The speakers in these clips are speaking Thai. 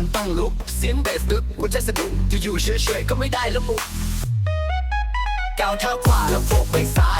วนตั้งลุก เสียงเบสดึกหัวใจสะดุ้งอยู่ๆเฉยๆก็ไม่ได้แล้วมุกก้าวเท้าขวาแล้วโบกไปซ้าย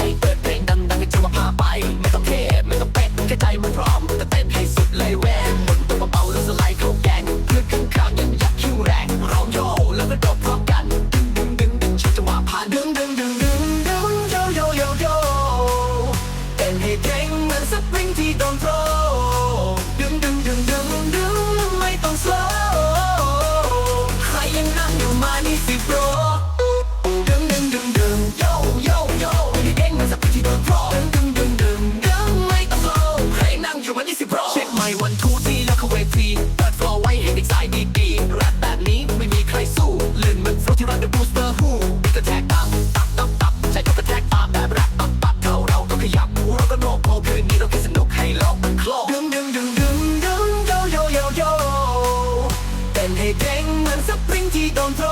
ที่โดนโทร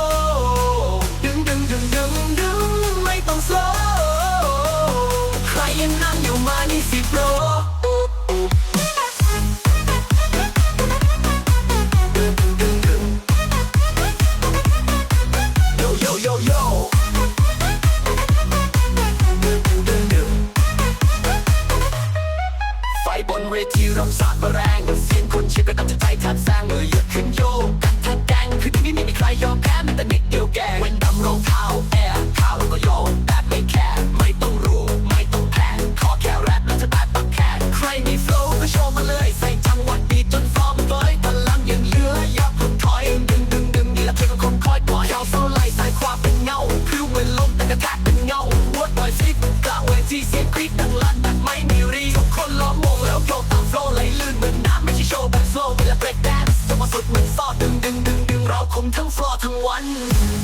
ดึงดึงดึงดึงดึงไม่ต้องโซใครยังนั่งอยู่มานี่สิโปรดึงดึงดึงดึงโยโยโยโยดึงดึงดึงดึงไฟบนเวทีรำสาดมาแรงเสียงคนเชียร์ก็ดังจะใจแทบแซงมือเหยอะขึ้นโยกกันแทบ ลางเวทีเสียงกรี๊ดดังลั่นแบบไม่มีรีทุกคนล้อมวงแล้วโยกตามโฟล์ไหลลื่นเหมือนน้ำไม่ใช่โชว์แบบโฟล์เป็นเบรกแดนซ์จังหวะสุดเหมือนซอดดึงดึงดึงดึงเราคุมทั้งฟลอร์ทั้งวัน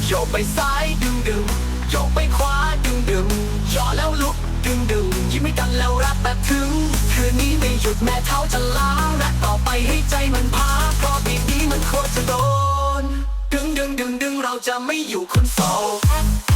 โยกไปซ้ายดึงดึงโยกไปขวาดึงดึงย่อแล้วลุกดึงดึงยิ้มไม่ดันแล้วรับแบบถึง คืนนี้ไม่หยุดแม้เท้าจะล้ารักต่อไปให้ใจมันพาเพราะบีบนี้มันโคตรจะโดน ดึงดึงดึงดึงเราจะไม่อยู่คนโสด